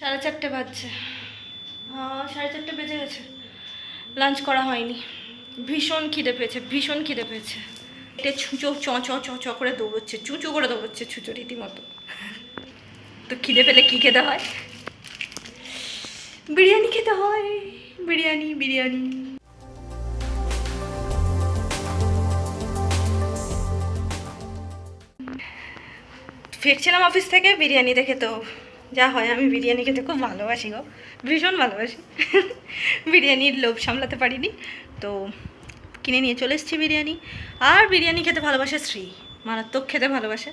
সাড়ে চারটে বাজছে। সাড়ে চারটে বেজে গেছে। লাঞ্চ করা হয়নি। ভীষণ খিদে পেয়েছে, ভীষণ খিদে পেয়েছে। এটা ছুঁচো চ চ চ চ করে দৌড়চ্ছে চুঁচু করে দৌড়চ্ছে ছুঁচো রীতিমতো। তো খিদে পেলে কী খেতে হয়? বিরিয়ানি খেতে হয়। বিরিয়ানি বিরিয়ানি। ফিরছিলাম অফিস থেকে, বিরিয়ানি দেখে তো যা হয়, আমি বিরিয়ানি খেতে খুব ভালোবাসি গো, ভীষণ ভালোবাসি। বিরিয়ানির লোভ সামলাতে পারিনি, তো কিনে নিয়ে চলে এসেছি বিরিয়ানি। আর বিরিয়ানি খেতে ভালোবাসে শ্রী মারাত্মক খেতে ভালোবাসে।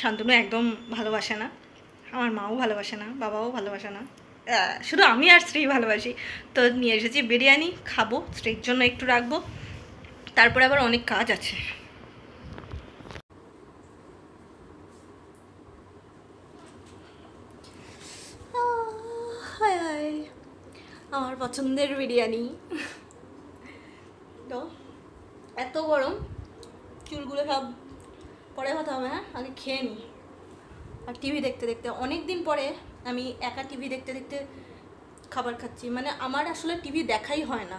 শান্তনু একদম ভালোবাসে না, আমার মাও ভালোবাসে না, বাবাও ভালোবাসে না। শুধু আমি আর স্ত্রী ভালোবাসি। তো নিয়ে এসেছি বিরিয়ানি, খাব, স্ত্রীর জন্য একটু রাখব। তারপরে আবার অনেক কাজ আছে। হায় আমার পছন্দের বিরিয়ানি। তো এত গরম, চুলগুলো সব পরে কথা হবে হ্যাঁ? আগে খেয়ে নিই। আর টিভি দেখতে দেখতে অনেক দিন পরে আমি একা টিভি দেখতে দেখতে খাবার খাচ্ছি। মানে আমার আসলে টিভি দেখাই হয় না।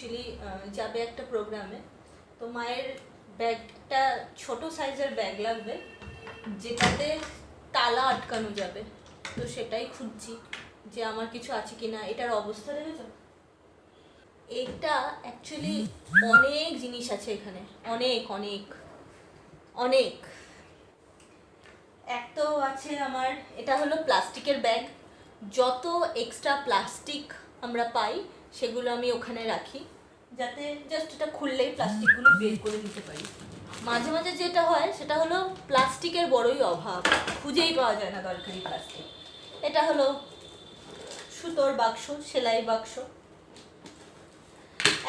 অ্যাকচুয়ালি যাবে একটা প্রোগ্রামে তো মায়ের ব্যাগটা ছোট সাইজের ব্যাগ লাগবে, যেটাতে তালা আটকানো যাবে। তো সেটাই খুঁজছি যে আমার কিছু আছে কি না এটার অবস্থা দেখেছ? এটা অ্যাকচুয়ালি অনেক জিনিস আছে এখানে। অনেক অনেক অনেক। এক তো আছে আমার, এটা হলো প্লাস্টিকের ব্যাগ যত এক্সট্রা প্লাস্টিক আমরা পাই সেগুলো আমি ওখানে রাখি, যাতে জাস্ট এটা খুললেই প্লাস্টিকগুলো বের করে নিতে পারি। মাঝে মাঝে যেটা হয়, সেটা হলো প্লাস্টিকের বড়ই অভাব, খুঁজেই পাওয়া যায় না দরকারি প্লাস্টিক। এটা হলো সুতোর বাক্স, সেলাই বাক্স।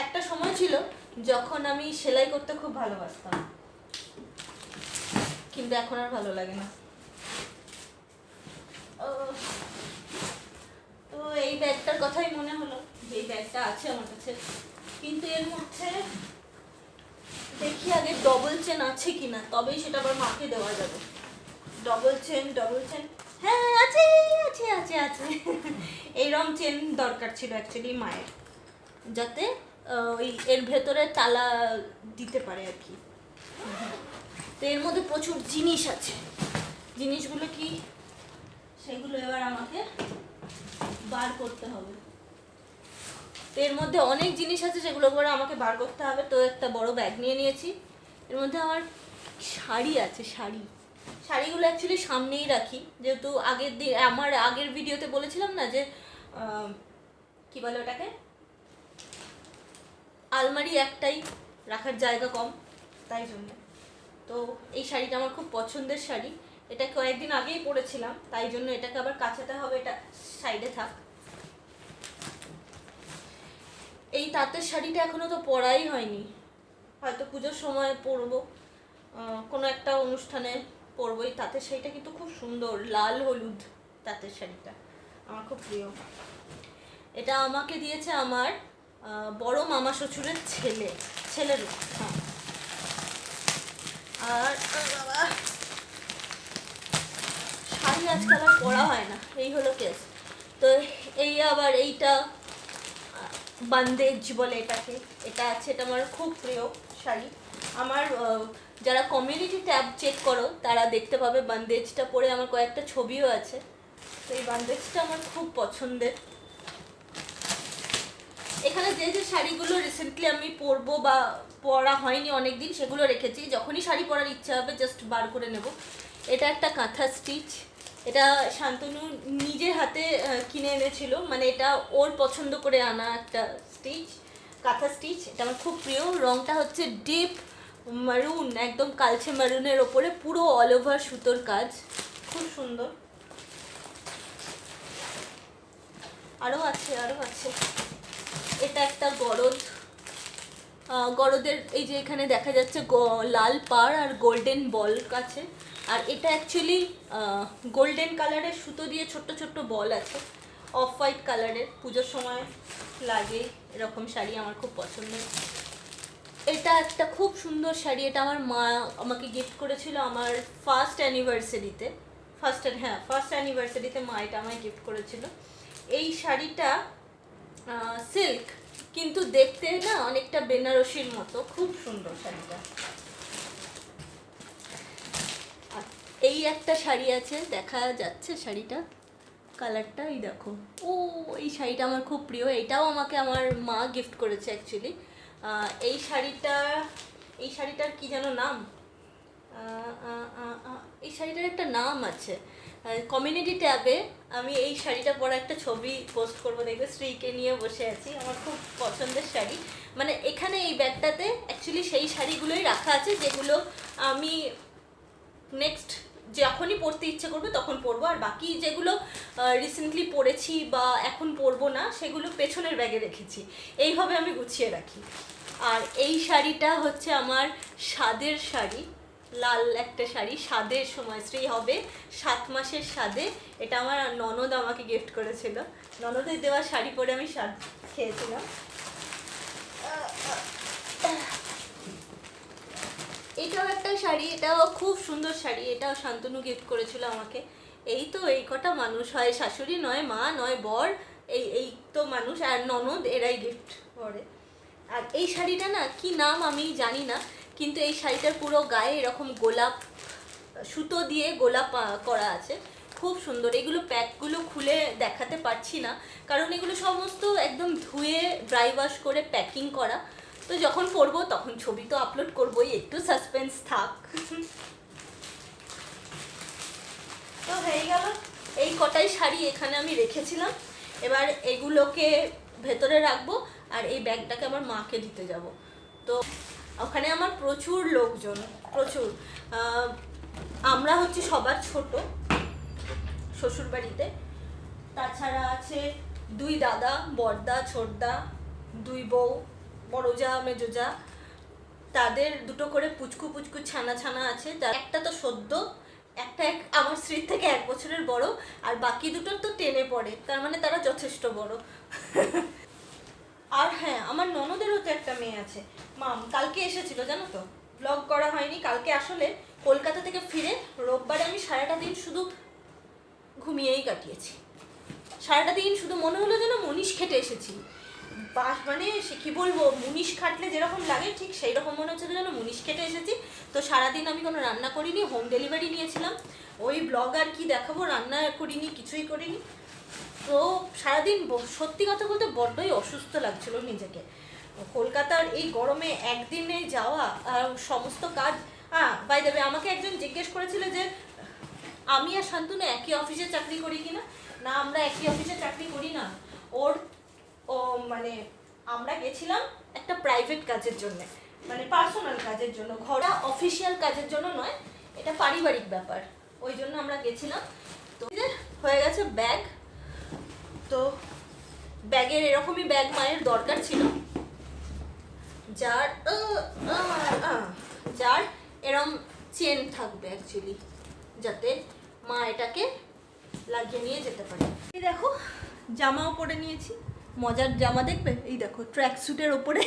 একটা সময় ছিল যখন আমি সেলাই করতে খুব ভালোবাসতাম, কিন্তু এখন আর ভালো লাগে না। তো এই ব্যাগটার কথাই মনে হলো যে এই ব্যাগটা আছে আমার কাছে। কিন্তু এর মধ্যে দেখি আগে ডবল চেন আছে কিনা, তবেই সেটা আবার মাকে দেওয়া যাবে। ডবল চেন ডবল চেন হ্যাঁ আছে আছে আছে আছে। এইরকম চেন দরকার ছিল অ্যাকচুয়ালি মায়ের, যাতে ওই এর ভেতরে তালা দিতে পারে আর কি। তো এর মধ্যে প্রচুর জিনিস আছে। জিনিসগুলো কি? সেগুলো এবার আমাকে বার করতে হবে। তো এর মধ্যে অনেক জিনিস আছে যেগুলো করে আমাকে বার করতে হবে। তো একটা বড় ব্যাগ নিয়ে নিয়েছি। এর মধ্যে আমার শাড়ি আছে, শাড়ি। শাড়িগুলো অ্যাকচুয়ালি সামনেই রাখি। যেহেতু আগের দিন আমার আগের ভিডিওতে বলেছিলাম না যে কি বলে ওটাকে? আলমারি একটাই রাখার জায়গা কম, তাই জন্য। তো এই শাড়িটা আমার খুব পছন্দের শাড়ি। এটা কয়েকদিন আগেই পরেছিলাম তাই জন্য এটাকে আবার কাছাতে হবে, এটা সাইডে থাক। এই তাঁতের শাড়িটা এখনও তো পরাই হয়নি। হয়তো পুজোর সময় পরবো। কোনো একটা অনুষ্ঠানে পরবো। এই তাঁতের শাড়িটা কিন্তু খুব সুন্দর, লাল হলুদ তাঁতের শাড়িটা, আমার খুব প্রিয়। এটা আমাকে দিয়েছে আমার বড় মামা শ্বশুরের ছেলে, ছেলের হ্যাঁ। আর বাবা। শাড়ি আজকাল আর পরা হয় না, এই হলো কেস তো এই আবার এইটা বান্দেজ বলে এটাকে, এটা আছে, এটা আমার খুব প্রিয় শাড়ি। আমার যারা কমিউনিটি ট্যাব চেক করো, তারা দেখতে পাবে বান্দেজটা পরে আমার কয়েকটা ছবিও আছে। তো এই বান্দেজটা আমার খুব পছন্দের। এখানে যে যে শাড়িগুলো রিসেন্টলি আমি পরবো বা পরা হয়নি অনেক দিন সেগুলো রেখেছি। যখনই শাড়ি পরার ইচ্ছা হবে জাস্ট বার করে নেব। এটা একটা কাঁথা স্টিচ এটা শান্তনু নিজের হাতে কিনে এনেছিল। মানে এটা ওর পছন্দ করে আনা একটা স্টিচ কাঁথা স্টিচ এটা আমার খুব প্রিয়। রংটা হচ্ছে ডিপ মারুন একদম কালচে মারুনের ওপরে, পুরো অল ওভার সুতোর কাজ। খুব সুন্দর। আরও আছে আরও আছে। এটা একটা গরদ। গরদের, এই যে এখানে দেখা যাচ্ছে লাল পাড় আর গোল্ডেন বল আছে। আর এটা অ্যাকচুয়ালি গোল্ডেন কালারের সুতো দিয়ে ছোট্ট ছোট্ট বল আছে। অফ হোয়াইট কালারের পুজোর সময় লাগে এরকম শাড়ি আমার খুব পছন্দের এটা একটা খুব সুন্দর শাড়ি। এটা আমার মা আমাকে গিফট করেছিল আমার ফার্স্ট অ্যানিভার্সারিতে ফার্স্ট হ্যাঁ ফার্স্ট অ্যানিভার্সারিতে মা এটা আমায় গিফট করেছিল। এই শাড়িটা সিল্ক কিন্তু দেখতে না অনেকটা বেনারসির মতো। খুব সুন্দর শাড়িটা আর এই একটা শাড়ি আছে, দেখা যাচ্ছে শাড়িটা। কালারটা এই দেখো। ও, এই শাড়িটা আমার খুব প্রিয়। এটাও আমাকে আমার মা গিফট করেছে অ্যাকচুয়ালি এই শাড়িটা, এই শাড়িটার কি যেন নাম? এই শাড়িটার একটা নাম আছে। কমিউনিটি ট্যাবে আমি এই শাড়িটা পরা একটা ছবি পোস্ট করব। দেখবে স্ত্রীকে নিয়ে বসে আছি। আমার খুব পছন্দের শাড়ি। মানে এখানে এই ব্যাগটাতে অ্যাকচুয়ালি সেই শাড়িগুলোই রাখা আছে, যেগুলো আমি নেক্সট যখনই পড়তে ইচ্ছে করবে তখন পরবো আর বাকি যেগুলো রিসেন্টলি পরেছি বা এখন পরবো না, সেগুলো পেছনের ব্যাগে রেখেছি। এইভাবে আমি গুছিয়ে রাখি। আর এই শাড়িটা হচ্ছে আমার স্বাদের শাড়ি। লাল একটা শাড়ি, স্বাদের সময়শ্রী হবে। সাত মাসের স্বাদে। এটা আমার ননদ আমাকে গিফট করেছিল। ননদের দেওয়া শাড়ি পরে আমি স্বাদ খেয়েছিলাম। এটাও একটা শাড়ি, এটাও খুব সুন্দর শাড়ি, এটাও শান্তনু গিফট করেছিল আমাকে। এই তো এই কটা মানুষ, হয় শাশুড়ি, নয় মা, নয় বর, এই এই তো মানুষ আর ননদ, এরাই গিফট করে। আর এই শাড়িটা না, কি নাম আমি জানি না, কিন্তু এই শাড়িটার পুরো গায়ে এরকম গোলাপ, সুতো দিয়ে গোলাপ করা আছে। খুব সুন্দর। এগুলো প্যাকগুলো খুলে দেখাতে পারছি না, কারণ এগুলো সমস্ত একদম ধুয়ে ড্রাই ওয়াশ করে প্যাকিং করা। তো যখন পরবো তখন ছবি তো আপলোড করবোই, একটু সাসপেন্স থাক। তো হয়ে গেল। এই কটাই শাড়ি এখানে আমি রেখেছিলাম। এবার এগুলোকে ভেতরে রাখব আর এই ব্যাগটাকে আমার মাকে দিতে যাব। তো ওখানে আমার প্রচুর লোকজন, প্রচুর। আমরা হচ্ছে সবার ছোট শ্বশুর বাড়িতে তাছাড়া আছে দুই দাদা, বড়দা, ছোটদা, দুই বউ। বড় যা মেজো যা তাদের দুটো করে পুচকু পুচকু ছানা ছানা আছে। যার একটা তো সদ্য, একটা এক আমার স্ত্রীর থেকে এক বছরের বড়, আর বাকি দুটো তো টেনে পড়ে। তার মানে তারা যথেষ্ট বড়। আর হ্যাঁ আমার ননদেরও তো একটা মেয়ে আছে। মাম, কালকে এসেছিল, জানো তো? ব্লগ করা হয়নি, কালকে আসলে কলকাতা থেকে ফিরে রোববারে আমি সারাটা দিন শুধু ঘুমিয়েই কাটিয়েছি। সারাটা দিন শুধু মনে হলো যেন মনীষ খেটে এসেছি। বাস মানে সে কী বলব, মুনিশ খাটলে যেরকম লাগে, ঠিক সেই রকম মনে হচ্ছে যেন মুনিশ খেটে এসেছি। তো সারাদিন আমি কোনো রান্না করিনি হোম ডেলিভারি নিয়েছিলাম। ওই ব্লগ আর কি দেখাবো, রান্না করিনি, কিছুই করিনি। তো সারাদিন সত্যি কথা বলতে বড্ডই অসুস্থ লাগছিল নিজেকে। কলকাতার এই গরমে একদিনে যাওয়া আর সমস্ত কাজ হ্যাঁ বাই দেবে আমাকে একজন জিজ্ঞেস করেছিল যে, আমি আর শান্তনু একই অফিসে চাকরি করি কিনা? না, আমরা একই অফিসে চাকরি করি না। ওর ও মানে আমরা গেছিলাম একটা প্রাইভেট কাজের জন্য মানে পার্সোনাল কাজের জন্য ঘরা অফিসিয়াল কাজের জন্য নয়, এটা পারিবারিক ব্যাপার। ওই জন্য আমরা গেছিলাম। তো হয়ে গেছে ব্যাগ তো ব্যাগের এরকমই ব্যাগ মায়ের দরকার ছিল। যার যার এরম চেন থাকবে অ্যাকচুয়ালি যাতে মা এটাকে লাগিয়ে নিয়ে যেতে পারে। দেখো, জামাও পরে নিয়েছি। মজার জামা দেখবে? এই দেখো ট্র্যাক স্যুটের ওপরে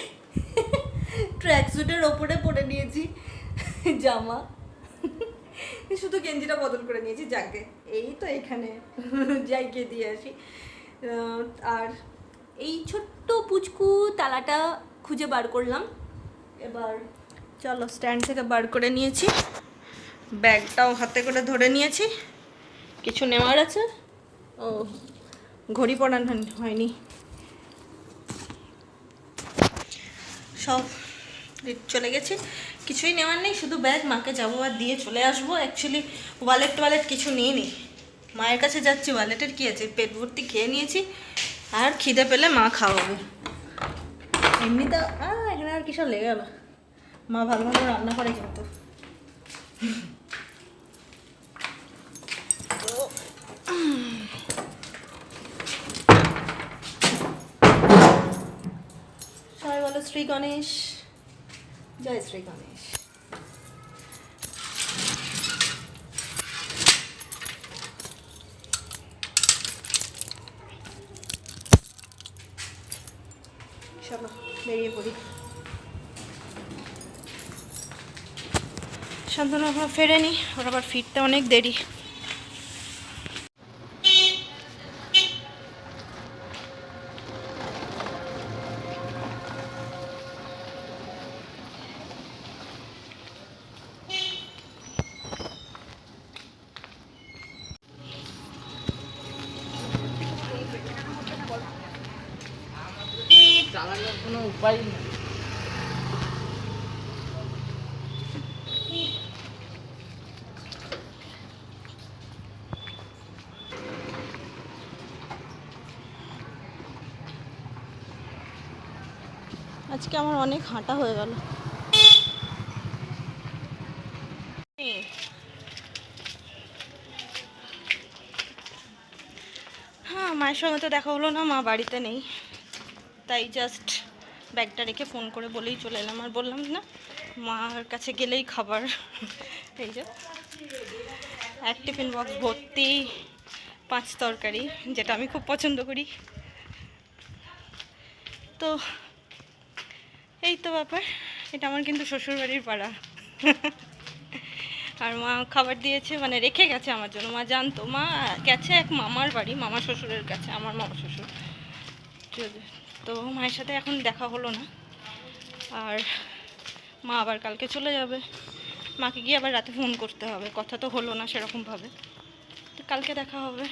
ট্র্যাক স্যুটের ওপরে পরে নিয়েছি জামা। শুধু গেঞ্জিটা বদল করে নিয়েছি, যাকে। এই তো এখানে, যাইকে দিয়ে আসি। আর এই ছোট্ট পুচকু তালাটা খুঁজে বার করলাম। এবার চলো স্ট্যান্ড থেকে বার করে নিয়েছি। ব্যাগটাও হাতে করে ধরে নিয়েছি। কিছু নেওয়ার আছে? ও, ঘড়ি পড়ান হয়নি। সব চলে গেছি। কিছুই নেওয়ার নেই, শুধু ব্যাগ, মাকে যাব আর দিয়ে চলে আসব। অ্যাকচুয়ালি ওয়ালেট টোয়ালেট কিছু নিয়ে নি মায়ের কাছে যাচ্ছি ওয়ালেটের কী আছে? পেট ভর্তি খেয়ে নিয়েছি, আর খিদে পেলে মা খাওয়াবে। এমনি তো এখানে আর কিসব লেগে গেল? মা ভালো ভালো রান্না করে কিন্তু সবাই বলো শ্রী গণেশ জয় শ্রী গণেশ চলো বেরিয়ে পড়ি শান্তনু এখনও ফেরেনি ওর আবার ফিরতে অনেক দেরি। আজকে আমার অনেক হাঁটা হয়ে গেল। হ্যাঁ মায়ের সঙ্গে তো দেখা হলো না, মা বাড়িতে নেই। তাই জাস্ট ব্যাগটা রেখে ফোন করে বলেই চলে এলাম। আর বললাম না, মার কাছে গেলেই খাবার। এই যে, এক টিফিন বক্স ভর্তি, পাঁচ তরকারি, যেটা আমি খুব পছন্দ করি। তো এই তো ব্যাপার এটা আমার কিন্তু শ্বশুরবাড়ির পাড়া। আর মা খাবার দিয়েছে মানে রেখে গেছে আমার জন্য। মা জানতো, মা গেছে এক মামার বাড়ি, মামা শ্বশুরের কাছে, আমার মামা শ্বশুর। তো- মায়ের সাথে এখন দেখা হলো না। আর মা আবার কালকে চলে যাবে। মাকে গিয়ে আবার রাতে ফোন করতে হবে। কথা তো হলো না সেরকমভাবে। তো কালকে দেখা হবে।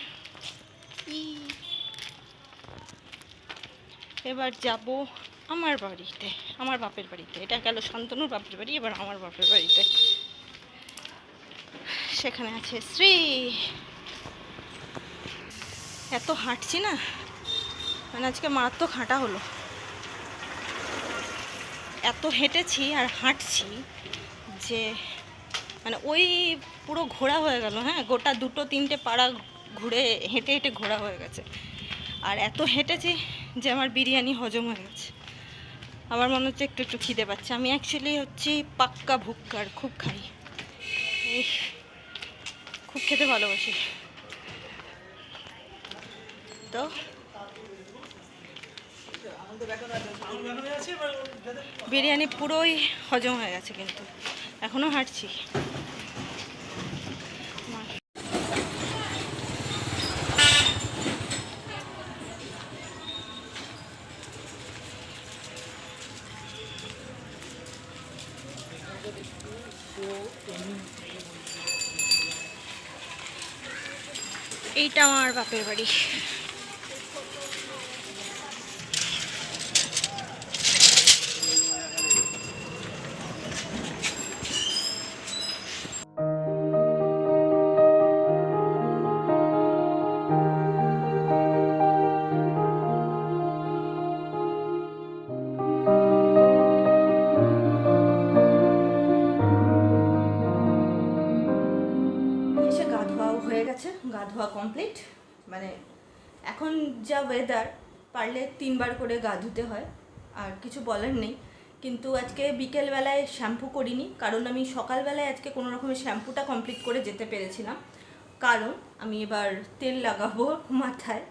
এবার যাব আমার বাড়িতে, আমার বাপের বাড়িতে। এটা গেল শান্তনুর বাপের বাড়ি, এবার আমার বাপের বাড়িতে। সেখানে আছে শ্রী। এত হাঁটছি না? মানে আজকে মারাত্মক হাঁটা হলো। এত হেঁটেছি আর হাঁটছি যে মানে ওই পুরো ঘোরা হয়ে গেল হ্যাঁ? গোটা দুটো, তিনটে পাড়া ঘুরে হেঁটে হেঁটে ঘোরা হয়ে গেছে। আর এত হেঁটেছি যে আমার বিরিয়ানি হজম হয়ে গেছে। আমার মনে হচ্ছে একটু একটু খিদে পাচ্ছে। আমি অ্যাকচুয়ালি হচ্ছে পাক্কা ভুক্কার, খুব খাই। খুব খেতে ভালোবাসি। তো? বিরিয়ানি পুরোই হজম হয়ে গেছে কিন্তু। এখনও হাঁটছি। আমার বাপের বাড়ি। যা ওয়েদার পারলে তিনবার করে গা ধুতে হয়, আর কিছু বলার নেই। কিন্তু আজকে বিকেলবেলায় শ্যাম্পু করিনি, কারণ আমি সকালবেলায় আজকে কোনো রকমের শ্যাম্পুটা কমপ্লিট করে যেতে পেরেছিলাম। কারণ আমি এবার তেল লাগাবো মাথায়,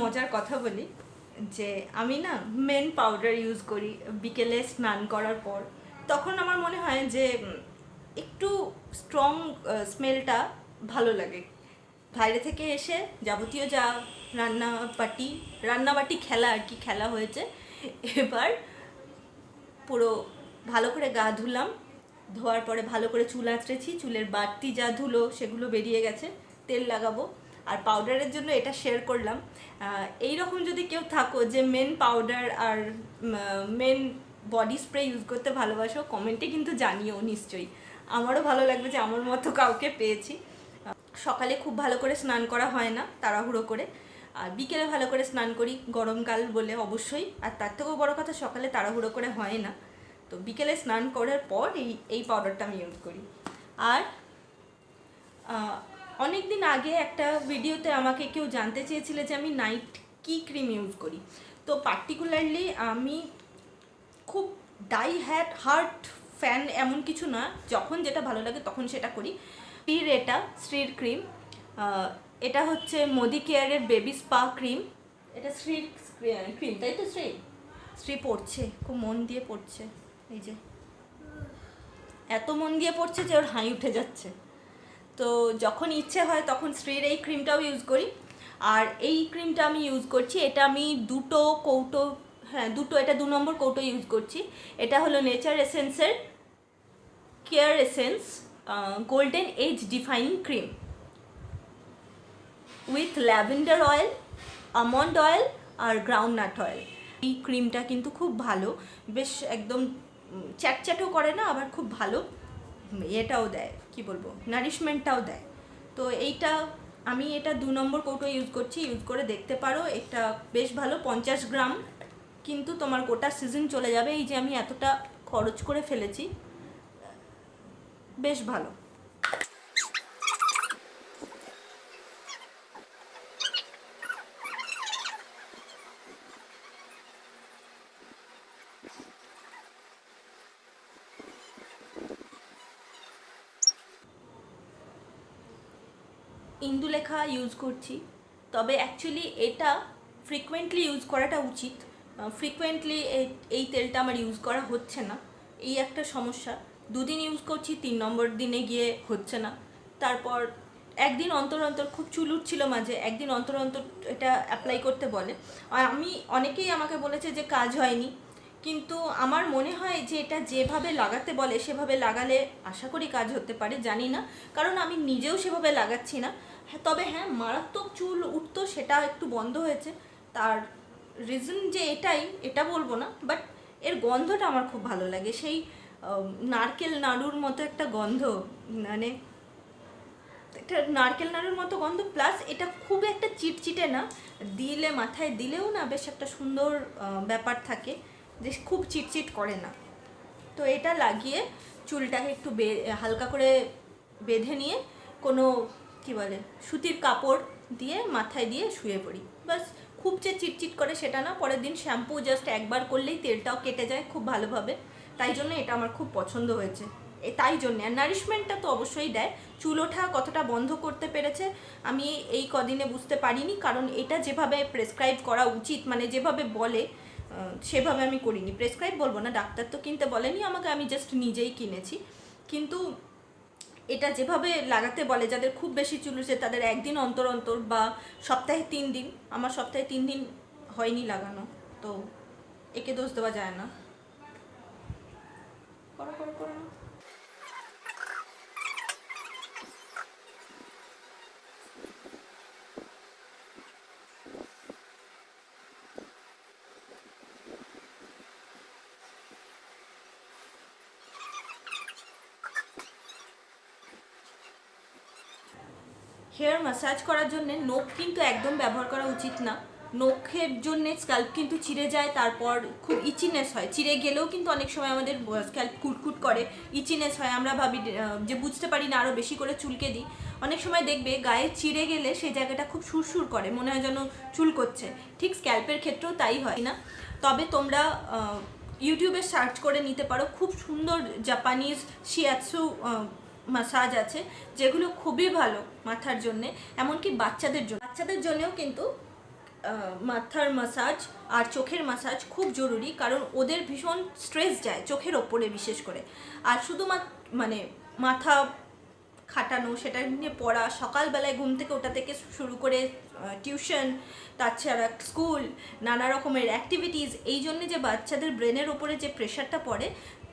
মজার কথা বলি। যে আমি না মেন পাউডার ইউজ করি, বিকেলে স্নান করার পর। তখন আমার মনে হয় যে একটু স্ট্রং স্মেলটা ভালো লাগে। বাইরে থেকে এসে যাবতীয় যা রান্না বাটি রান্নাবাটি খেলা আর কি, খেলা হয়েছে। এবার পুরো ভালো করে গা ধুলাম। ধোয়ার পরে ভালো করে চুল আঁচড়েছি, চুলের বাড়তি যা ধুলো সেগুলো বেরিয়ে গেছে, তেল লাগাবো। আর পাউডারের জন্য এটা শেয়ার করলাম। এই রকম যদি কেউ থাকো যে মেন পাউডার আর মেন বডি স্প্রে ইউজ করতে ভালোবাসো কমেন্টে কিন্তু জানিও নিশ্চয়ই। আমারও ভালো লাগবে যে আমার মতো কাউকে পেয়েছি। সকালে খুব ভালো করে স্নান করা হয় না, তাড়াহুড়ো করে। আর বিকেলে ভালো করে স্নান করি, গরমকাল বলে অবশ্যই। আর তার থেকেও বড়ো কথা, সকালে তাড়াহুড়ো করে হয় না। তো বিকেলে স্নান করার পর এই এই পাউডারটা আমি ইউজ করি। আর অনেক দিন আগে একটা ভিডিওতে আমাকে কেউ জানতে চেয়েছিল যে আমি নাইট কি ক্রিম ইউজ করি। তো পার্টিকুলারলি আমি খুব ডাই হ্যাট হার্ট ফ্যান এমন কিছু না, যখন যেটা ভালো লাগে তখন সেটা করি। শ্রীর এটা শ্রীর ক্রিম। এটা হচ্ছে মোদি কেয়ারের বেবি স্পা ক্রিম। এটা শ্রীর ক্রিম তাই তো শ্রী শ্রী পড়ছে খুব মন দিয়ে পড়ছে এই যে। এত মন দিয়ে পড়ছে যে ওর হাই উঠে যাচ্ছে। তো যখন ইচ্ছে হয় তখন শ্রীর এই ক্রিমটাও ইউজ করি। আর এই ক্রিমটা আমি ইউজ করছি এটা আমি দুটো কৌটো হ্যাঁ দুটো এটা দু নম্বর কৌটো ইউজ করছি। এটা হলো nature এসেন্সের care essence golden age defining cream with lavender oil almond oil R groundnut oil এই ক্রিমটা কিন্তু খুব ভালো। বেশ একদম চ্যাটচ্যাটও করে না, আবার খুব ভালো এটাও দেয়। কি বলব? নারিশমেন্টটাও দেয়। তো এইটা আমি এটা দু নম্বর কৌটো ইউজ করছি। ইউজ করে দেখতে পারো, এটা বেশ ভালো, পঞ্চাশ গ্রাম। কিন্তু তোমার গোটা সিজন চলে যাবে। এই যে আমি এতটা খরচ করে ফেলেছি। বেশ ভালো। ইন্দুলেখা ইউজ করছি, তবে অ্যাকচুয়ালি এটা ফ্রিকোয়েন্টলি ইউজ করাটা উচিত। ফ্রিকোয়েন্টলি এই তেলটা আমার ইউজ করা হচ্ছে না। এই একটা সমস্যা। দুদিন ইউজ করছি, তিন নম্বর দিনে গিয়ে হচ্ছে না। তারপর একদিন অন্তর অন্তর খুব চুল উঠছিল মাঝে, একদিন অন্তর অন্তর এটা অ্যাপ্লাই করতে বলে। আর আমি অনেকেই আমাকে বলেছে যে কাজ হয়নি, কিন্তু আমার মনে হয় যে এটা যেভাবে লাগাতে বলে, সেভাবে লাগালে আশা করি কাজ হতে পারে, জানি না। কারণ আমি নিজেও সেভাবে লাগাচ্ছি না। হ্যাঁ তবে হ্যাঁ মারাত্মক চুল উঠতো, সেটা একটু বন্ধ হয়েছে। তার রিজন যে এটাই, এটা বলব না বাট এর গন্ধটা আমার খুব ভালো লাগে। সেই নারকেল নাড়ুর মতো একটা গন্ধ মানে একটা নারকেল নাড়ুর মতো গন্ধ প্লাস এটা খুব একটা চিটচিটে না, দিলে, মাথায় দিলেও না বেশ একটা সুন্দর ব্যাপার থাকে, যে খুব চিটচিট করে না। তো এটা লাগিয়ে চুলটাকে একটু বে, হালকা করে বেঁধে নিয়ে কোনো, কি বলে, সুতির কাপড় দিয়ে মাথায় দিয়ে শুয়ে পড়ি। বাস খুব যে চিটচিট করে সেটা না, পরের দিন শ্যাম্পু জাস্ট একবার করলেই তেলটাও কেটে যায় খুব ভালোভাবে। তাই জন্য এটা আমার খুব পছন্দ হয়েছে। তাই জন্যে। আর নারিশমেন্টটা তো অবশ্যই দেয়। চুল ওঠা কতটা বন্ধ করতে পেরেছে, আমি এই কদিনে বুঝতে পারিনি। কারণ এটা যেভাবে প্রেসক্রাইব করা উচিত মানে যেভাবে বলে সেভাবে আমি করিনি। প্রেসক্রাইব বলব না, ডাক্তার তো কিনতে বলেনি আমাকে, আমি জাস্ট নিজেই কিনেছি। কিন্তু এটা যেভাবে লাগাতে বলে, যাদের খুব বেশি চুল উঠছে, তাদের একদিন অন্তর অন্তর বা সপ্তাহে তিন দিন, আমার সপ্তাহে তিন দিন হয়নি লাগানো। তো একে দোষ দেওয়া যায় না। করো করো করো। হেয়ার ম্যাসাজ করার জন্য নখ কিন্তু একদম ব্যবহার করা উচিত না। নখের জন্য স্ক্যাল্প কিন্তু চিড়ে যায়, তারপর খুব ইচিনেস হয়। চিড়ে গেলেও কিন্তু অনেক সময় আমাদের স্ক্যাল্প কুটকুট করে ইচিনেস হয়। আমরা ভাবি যে বুঝতে পারি না আরও বেশি করে চুলকে দিই। অনেক সময় দেখবে গায়ে চিড়ে গেলে সেই জায়গাটা খুব সুরসুর করে, মনে হয় যেন চুল করছে। ঠিক স্ক্যাল্পের ক্ষেত্রেও তাই হয় না? তবে তোমরা ইউটিউবে সার্চ করে নিতে পারো। খুব সুন্দর জাপানিজ শিয়াৎসু মাসাজ আছে, যেগুলো খুবই ভালো মাথার জন্যে। এমনকি বাচ্চাদের জন্য। বাচ্চাদের জন্যেও কিন্তু মাথার মাসাজ আর চোখের মাসাজ খুব জরুরি কারণ ওদের ভীষণ স্ট্রেস যায় চোখের ওপরে বিশেষ করে। আর শুধুমাত্র মানে মাথা খাটানো, সেটা নিয়ে পড়া, সকালবেলায় ঘুম থেকে ওটা থেকে শুরু করে টিউশন তাছাড়া স্কুল নানা রকমের অ্যাক্টিভিটিস এই জন্যে যে বাচ্চাদের ব্রেনের ওপরে যে প্রেশারটা পড়ে,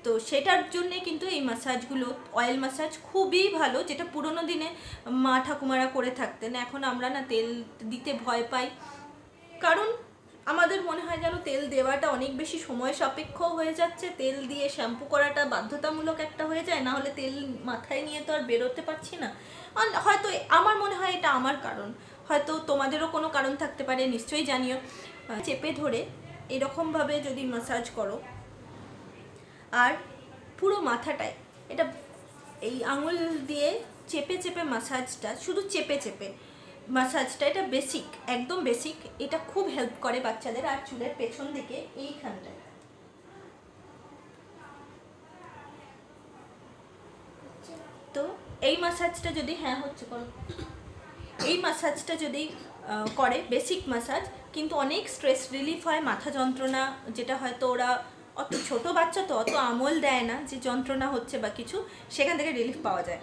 তো সেটার জন্যে কিন্তু এই মাসাজগুলো অয়েল মাসাজ খুবই ভালো, যেটা পুরোনো দিনে মা ঠাকুমারা করে থাকতেন। এখন আমরা না তেল দিতে ভয় পাই। কারণ আমাদের মনে হয় যেন তেল দেওয়াটা অনেক বেশি সময় সাপেক্ষ হয়ে যাচ্ছে। তেল দিয়ে শ্যাম্পু করাটা বাধ্যতামূলক একটা হয়ে যায় না হলে তেল মাথায় নিয়ে তো আর বেরোতে পারছি না। হয়তো আমার মনে হয় এটা আমার কারণ। হয়তো তোমাদেরও কোনো কারণ থাকতে পারে, নিশ্চয়ই জানিও। চেপে ধরে এরকমভাবে যদি মাসাজ করো, আর পুরো মাথাটায়, এটা এই আঙুল দিয়ে চেপে চেপে মাসাজটা শুধু চেপে চেপে মাসাজটা এটা বেসিক একদম বেসিক এটা খুব হেল্প করে বাচ্চাদের আর চুলের পেছন দিকে এইখানটায়। তো এই মাসাজটা যদি হ্যাঁ হচ্ছে, করো। এই মাসাজটা যদি করে বেসিক মাসাজ কিন্তু অনেক স্ট্রেস রিলিফ হয়, মাথা যন্ত্রণা, যেটা হয়তো ওরা, অত ছোট বাচ্চা তো অত আমল দেয় না যে যন্ত্রণা হচ্ছে বা কিছু, সেখান থেকে রিলিফ পাওয়া যায়।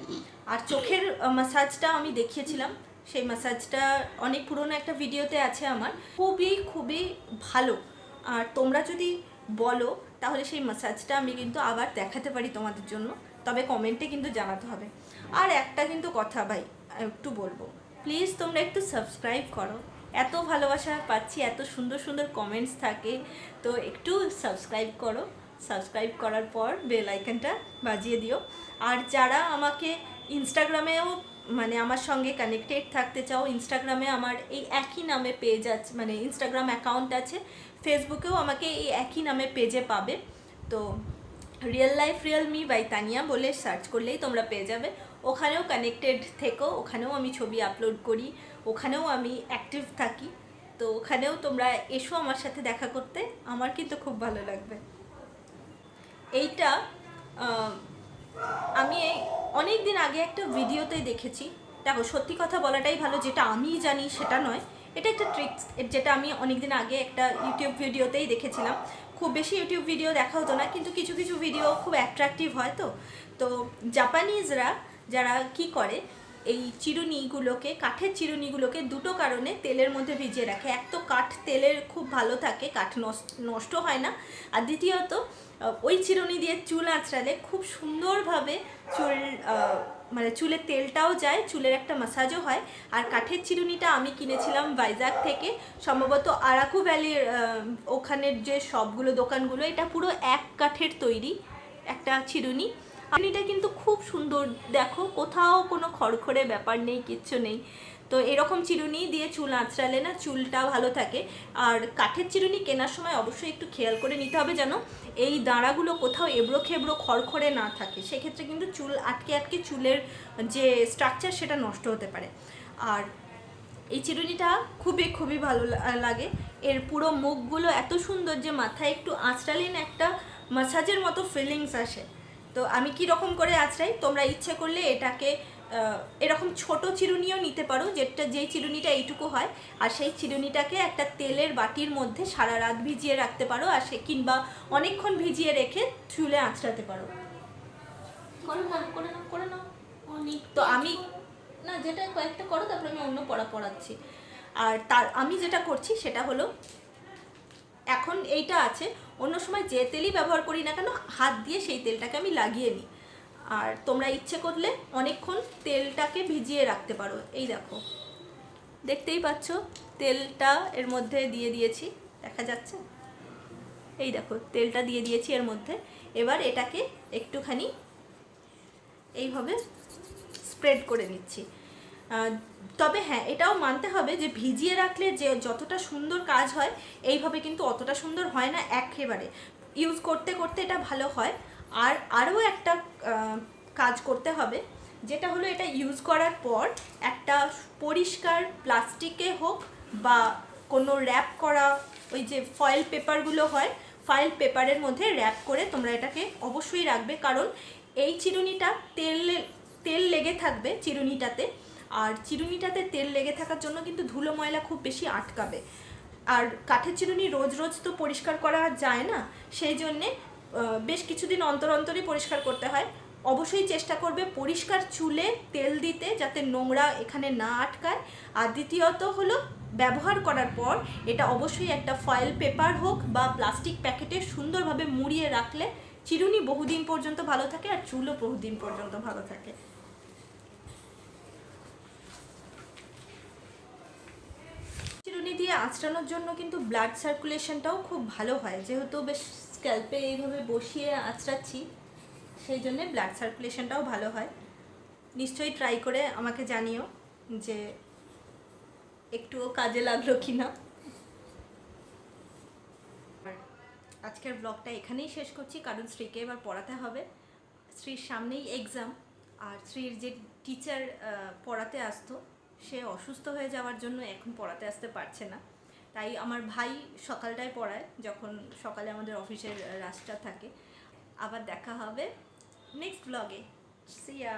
আর চোখের মাসাজটা আমি দেখিয়েছিলাম সেই ম্যাসাজটা অনেক পুরনো একটা ভিডিওতে আছে আমার। খুবই খুবই ভালো। আর তোমরা যদি বলো, তাহলে সেই ম্যাসাজটা আমি কিন্তু আবার দেখাতে পারি তোমাদের জন্য। তবে কমেন্টে কিন্তু জানাতে হবে। আর একটা কিন্তু কথা ভাই, একটু বলব। প্লিজ তোমরা একটু সাবস্ক্রাইব করো। এত ভালোবাসা পাচ্ছি, এত সুন্দর সুন্দর কমেন্টস থাকে। তো একটু সাবস্ক্রাইব করো। সাবস্ক্রাইব করার পর বেল আইকনটা বাজিয়ে দিও। আর যারা আমাকে ইনস্টাগ্রামেও মানে আমার সঙ্গে কানেক্টেড থাকতে চাও ইনস্টাগ্রামে আমার এই একই নামে পেজ আছে মানে ইনস্টাগ্রাম অ্যাকাউন্ট আছে ফেসবুকেও আমাকে এই একই নামে পেজে পাবে। তো real life real me by Tania বলে সার্চ করলেই তোমরা পেয়ে যাবে। ওখানেও কানেক্টেড থেকো, ওখানেও আমি ছবি আপলোড করি, ওখানেও আমি অ্যাক্টিভ থাকি। তো ওখানেও তোমরা এসো আমার সাথে দেখা করতে, আমার কিন্তু খুব ভালো লাগবে। এইটা অনেক দিন আগে একটা ভিডিওতে দেখেছি। দেখো, সত্যি কথা বলাটাই ভালো, যেটা আমি জানি সেটা নয়। এটা একটা ট্রিক্স যেটা আমি অনেক দিন আগে একটা ইউটিউব ভিডিওতেই দেখেছিলাম। খুব বেশি ইউটিউব ভিডিও দেখা হতো না, কিন্তু কিছু কিছু ভিডিও খুব অ্যাট্রাকটিভ হয় তো। তো জাপানিজরা যারা কি করে এই চিরুনিগুলোকে, কাঠের চিরুনিগুলোকে দুটো কারণে তেলের মধ্যে ভিজিয়ে রাখে। এক তো কাঠ তেলের খুব ভালো থাকে, কাঠ নষ্ট হয় না। আর দ্বিতীয়ত ওই চিরুনি দিয়ে চুল আঁচড়ালে খুব সুন্দরভাবে চুল মানে চুলের তেলটাও যায়, চুলের একটা মাসাজও হয়। আর কাঠের চিরুনিটা আমি কিনেছিলাম ভাইজাগ থেকে। সম্ভবত আরাকু ভ্যালির ওখানের যে সবগুলো দোকানগুলো, এটা পুরো এক কাঠের তৈরি একটা চিরুনি। চিরুনিটা কিন্তু খুব সুন্দর। দেখো, কোথাও কোনো খড়খড়ে ব্যাপার নেই, কিচ্ছু নেই। তো এরকম চিরুনি দিয়ে চুল আঁচড়ালে না চুলটা ভালো থাকে। আর কাঠের চিরুনি কেনার সময় অবশ্যই একটু খেয়াল করে নিতে হবে যেন এই দাঁড়াগুলো কোথাও এবড়ো খেবড়ো খড়খড়ে না থাকে। সেক্ষেত্রে কিন্তু চুল আটকে আটকে চুলের যে স্ট্রাকচার সেটা নষ্ট হতে পারে। আর এই চিরুনিটা খুবই খুবই ভালো লাগে। এর পুরো মুখগুলো এত সুন্দর যে মাথায় একটু আঁচড়ালেন একটা মাসাজের মতো ফিলিংস আসে। তো আমি কি রকম করে আঁচড়াই তোমরা ইচ্ছে করলে এটাকে এরকম ছোট চিরুনিও নিতে পারো যেটা যেই চিরুনিটা এইটুকু হয় আর সেই চিরুনিটাকে একটা তেলের বাটির মধ্যে সারা রাত ভিজিয়ে রাখতে পারো আর সে কিংবা অনেকক্ষণ ভিজিয়ে রেখে চুলে আঁচড়াতে পারো। তো আমি না যেটা কয়েকটা করো তারপরে আমি অন্য পড়া পড়াচ্ছি। আর তার আমি যেটা করছি সেটা হলো এখন এইটা আছে। অন্য সময় যে তেলই ব্যবহার করি না কেন, হাত দিয়ে সেই তেলটাকে আমি লাগিয়ে নিই। আর তোমরা ইচ্ছে করলে অনেকক্ষণ তেলটাকে ভিজিয়ে রাখতে পারো। এই দেখো। দেখতেই পাচ্ছ, তেলটা এর মধ্যে দিয়ে দিয়েছি। দেখা যাচ্ছে? এই দেখো, তেলটা দিয়ে দিয়েছি এর মধ্যে। এবার এটাকে একটুখানি এইভাবে স্প্রেড করে নিচ্ছি। তবে হ্যাঁ এটাও মানতে হবে যে ভিজিয়ে রাখলে যে যতটা সুন্দর কাজ হয়, এইভাবে কিন্তু অতটা সুন্দর হয় না একেবারে। ইউজ করতে করতে এটা ভালো হয়। আর আরও একটা কাজ করতে হবে, যেটা হলো এটা ইউজ করার পর একটা পরিষ্কার প্লাস্টিকে হোক বা কোনো র্যাপ করা, ওই যে ফয়েল পেপারগুলো হয় ফয়েল পেপারের মধ্যে র্যাপ করে তোমরা এটাকে অবশ্যই রাখবে। কারণ এই চিরুনিটা তেল তেল লেগে থাকবে চিরুনিটাতে। আর চিরুনিটাতে তেল লেগে থাকার জন্য কিন্তু ধুলো ময়লা খুব বেশি আটকাবে। আর কাঠের চিরুনি রোজ রোজ তো পরিষ্কার করা যায় না, সেই জন্যে বেশ কিছুদিন অন্তর অন্তরই পরিষ্কার করতে হয়। অবশ্যই চেষ্টা করবে পরিষ্কার চুলে তেল দিতে যাতে নোংরা এখানে না আটকায়। আর দ্বিতীয়ত হলো ব্যবহার করার পর এটা অবশ্যই একটা ফয়েল পেপার হোক বা প্লাস্টিক প্যাকেটে সুন্দরভাবে মুড়িয়ে রাখলে চিরুনি বহুদিন পর্যন্ত ভালো থাকে আর চুলও বহুদিন পর্যন্ত ভালো থাকে। চিরুনি দিয়ে আঁচড়ানোর জন্য কিন্তু ব্লাড সার্কুলেশনটাও খুব ভালো হয়। যেহেতু বেশ স্ক্যাল্পে এইভাবে বসিয়ে আঁচড়াচ্ছি, সেই জন্যে ব্লাড সার্কুলেশনটাও ভালো হয়। নিশ্চয়ই ট্রাই করে আমাকে জানিও যে একটুও কাজে লাগল কি না আজকের ব্লগটা এখানেই শেষ করছি, কারণ শ্রীকে এবার পড়াতে হবে। শ্রীর সামনেই এক্সাম আর শ্রীর যে টিচার পড়াতে আসতো সে অসুস্থ হয়ে যাওয়ার জন্য এখন পড়াতে আসতে পারছে না। তাই আমার ভাই সকালটায় পড়ায়, যখন সকালে আমাদের অফিসের রাস্তা থাকে। আবার দেখা হবে নেক্সট ব্লগে সিয়া